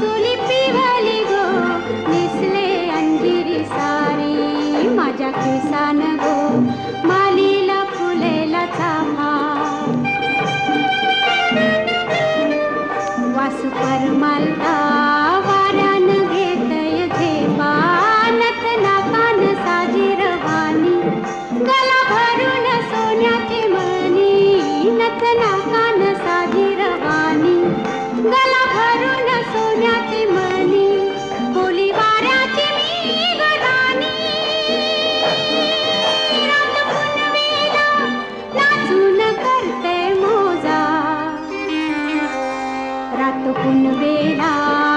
चुली पिवाली गो नेसले अंजिरी सारी. माझ्या किसान गो मालीला फुलेला चाफा. वासू परमालता पुन बेला।